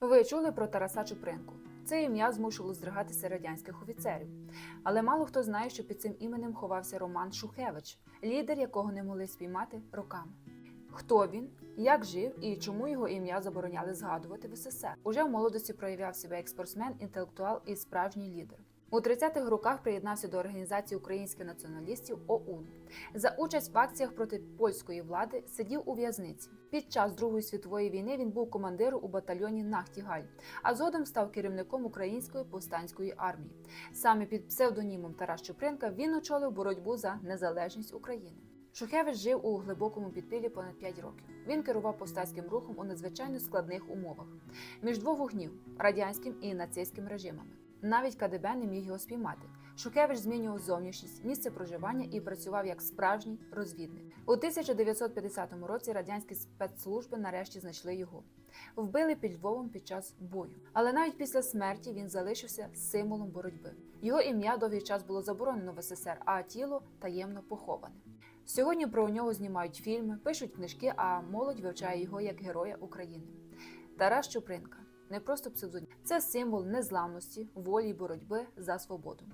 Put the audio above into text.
Ви чули про Тараса Чупринку? Це ім'я змушувало здригатися радянських офіцерів. Але мало хто знає, що під цим іменем ховався Роман Шухевич, лідер якого не могли спіймати роками. Хто він, як жив і чому його ім'я забороняли згадувати в СССР? Уже в молодості проявляв себе як спортсмен, інтелектуал і справжній лідер. У 30-х роках приєднався до організації українських націоналістів ОУН. За участь в акціях проти польської влади сидів у в'язниці. Під час Другої світової війни він був командиром у батальйоні Нахтігаль, а згодом став керівником української повстанської армії. Саме під псевдонімом Тарас Чупринка він очолив боротьбу за незалежність України. Шухевич жив у глибокому підпіллі понад 5 років. Він керував повстанським рухом у надзвичайно складних умовах між двох вогнів радянським і нацистським режимами. Навіть КДБ не міг його спіймати. Шухевич змінював зовнішність, місце проживання і працював як справжній розвідник. У 1950 році радянські спецслужби нарешті знайшли його. Вбили під Львовом під час бою. Але навіть після смерті він залишився символом боротьби. Його ім'я довгий час було заборонено в СССР, а тіло таємно поховане. Сьогодні про нього знімають фільми, пишуть книжки, а молодь вивчає його як героя України. Тарас Чупринка не просто псевдонім, це символ незламності, волі й боротьби за свободу.